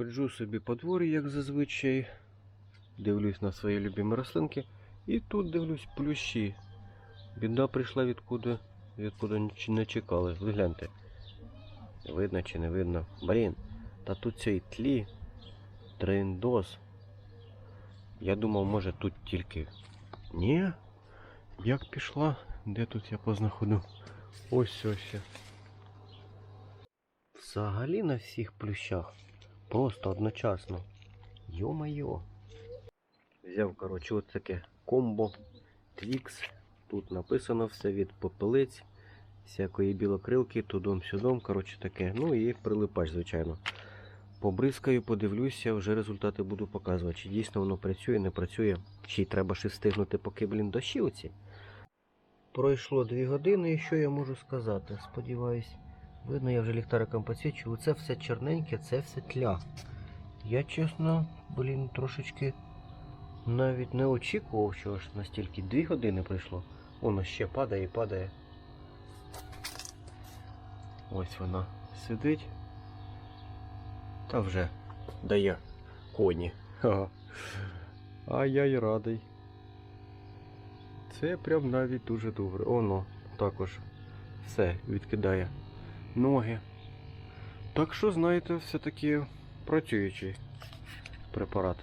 Ходжу собі по дворі, як зазвичай. Дивлюсь на свої любимі рослинки. І тут дивлюсь плющі. Біда прийшла відкуди, відкуди не чекали. Ви гляньте. Видно чи не видно. Блін, та тут цей тлі. Триндос. Я думав, може тут тільки. Ні. Як пішла? Де тут я познаходив? Ось ось. Взагалі на всіх плющах. Просто одночасно. Йо-майо. Взяв, коротше, от таке комбо Твікс. Тут написано все від попелиць, всякої білокрилки, тудом-сюдом, коротше таке. Ну і прилипач, звичайно. Побризкаю, подивлюся, вже результати буду показувати. Чи дійсно воно працює, не працює. Чи треба ще встигнути, поки, блін, дощі оці. Пройшло 2 години і що я можу сказати? Сподіваюсь, видно, я вже ліхтариком підсвічую. Це все чорненьке, це все тля. Я чесно, блін, трошечки навіть не очікував, що аж настільки 2 години пройшло. Воно ще падає і падає. Ось вона сидить. Та вже дає коні. А я й радий. Це прям навіть дуже добре. Оно також все відкидає ноги. Так що, знаєте, все-таки працюючий препарат.